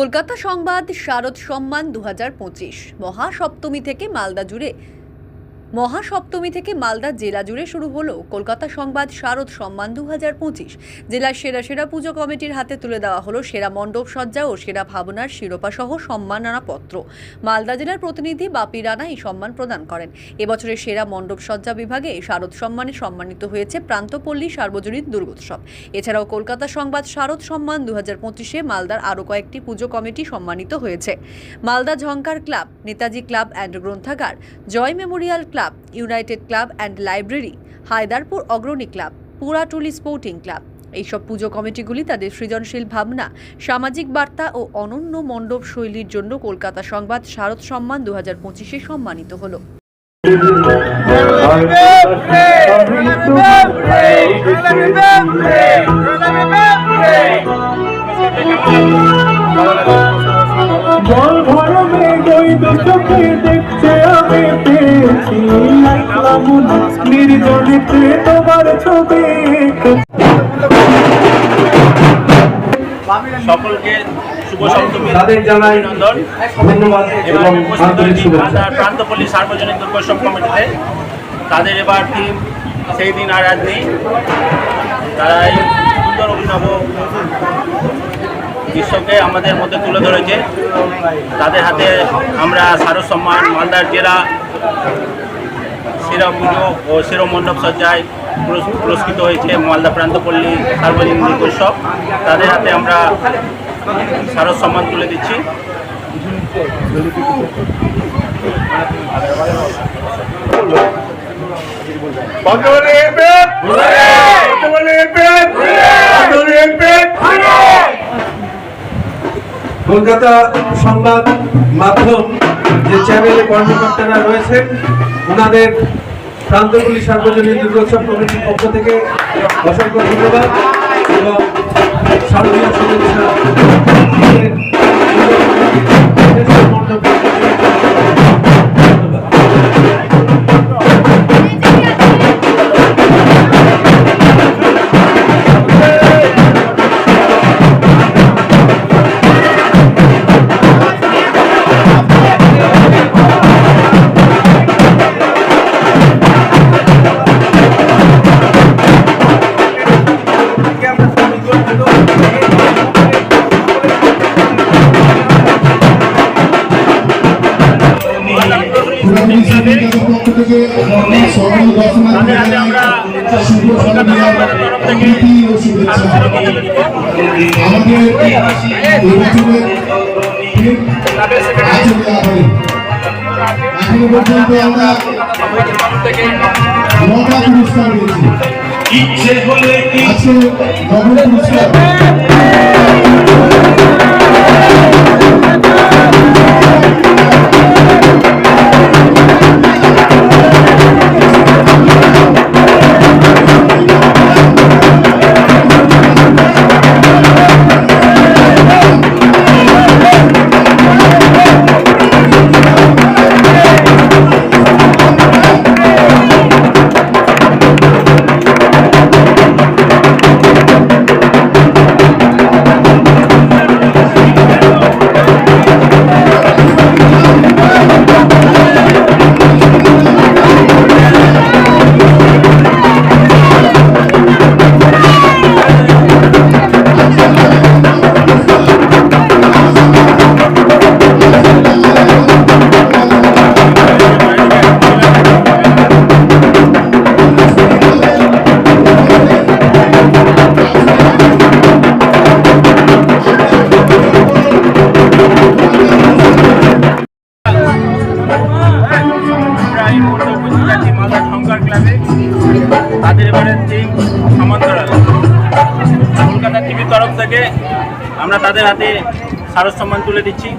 কলকাতা সংবাদ শারদ সম্মান দু হাজার পঁচিশ। মহাসপ্তমী থেকে মালদা জুড়ে মহাসপ্তমী থেকে মালদা জেলা জুড়ে শুরু হলো কলকাতা সংবাদ শারদ সম্মান দু হাজার পঁচিশ। জেলার সেরা সেরা পুজো কমিটির হাতে তুলে দেওয়া হলো সেরা মণ্ডপ সজ্জা ও সেরা ভাবনার শিরোপা সহ সম্মাননাপত্র। মালদা জেলার প্রতিনিধি বাপি রানা এই সম্মান প্রদান করেন। এবছরের সেরা মণ্ডপ সজ্জা বিভাগে শারদ সম্মানে সম্মানিত হয়েছে প্রান্তপল্লী সার্বজনীন দুর্গোৎসব। এছাড়াও কলকাতা সংবাদ শারদ সম্মান দু হাজার পঁচিশে মালদার আরও কয়েকটি পুজো কমিটি সম্মানিত হয়েছে। Malda Jhankar club, Netaji club and গ্রন্থাগার, Joy memorial club united club and library, Haidarpur Agrani club, Puratuli sporting club. এইসব পুজো কমিটিগুলি তাদের সৃজনশীল ভাবনা, সামাজিক বার্তা ও অনন্য মণ্ডপ শৈলীর জন্য কলকাতা সংবাদ শারদ সম্মান দু হাজার পঁচিশে সম্মানিত হলো। পেয়েছি নির্জলিতে তোমার ছবি সকলকে শুভ সপ্তমী অভিনন্দন। এবং প্রান্তপল্লী সার্বজনীন দুর্গোৎসব কমিটিতে। তাদের এবার থিম সেই দিন আর আজ নেই। তারা এই সুন্দর অভিনব দৃশ্যকে আমাদের মধ্যে তুলে ধরেছে। তাদের হাতে আমরা সারস সম্মান মালদার জেলা সেরা পুজো ও সেরা মণ্ডপ সজ্জায় পুরস- পুরস্কৃত হয়েছে মালদা প্রান্তপল্লী সার্বজনীন দুর্গোৎসব তাদের হাতে আমরা সারস সম্মান তুলে দিচ্ছি। কলকাতা সংবাদ মাধ্যম যে চ্যানেলে কর্মকর্তারা রয়েছেন ওনাদের প্রান্তগুলি সার্বজনীন দুর্গোৎসব কমিটির পক্ষ থেকে অসংখ্য ধন্যবাদ এবং শারদীয় শুভেচ্ছা তাদের হাতে আমরা কলকাতা সংবাদের তরফ থেকে তাদের সেক্রেটারি এখনও পর্যন্ত আমরা নটা পুরস্কার পেয়েছি আজকে পুরস্কার। টিভির তরফ থেকে আমরা তাদের হাতে সারস সম্মান তুলে দিচ্ছি।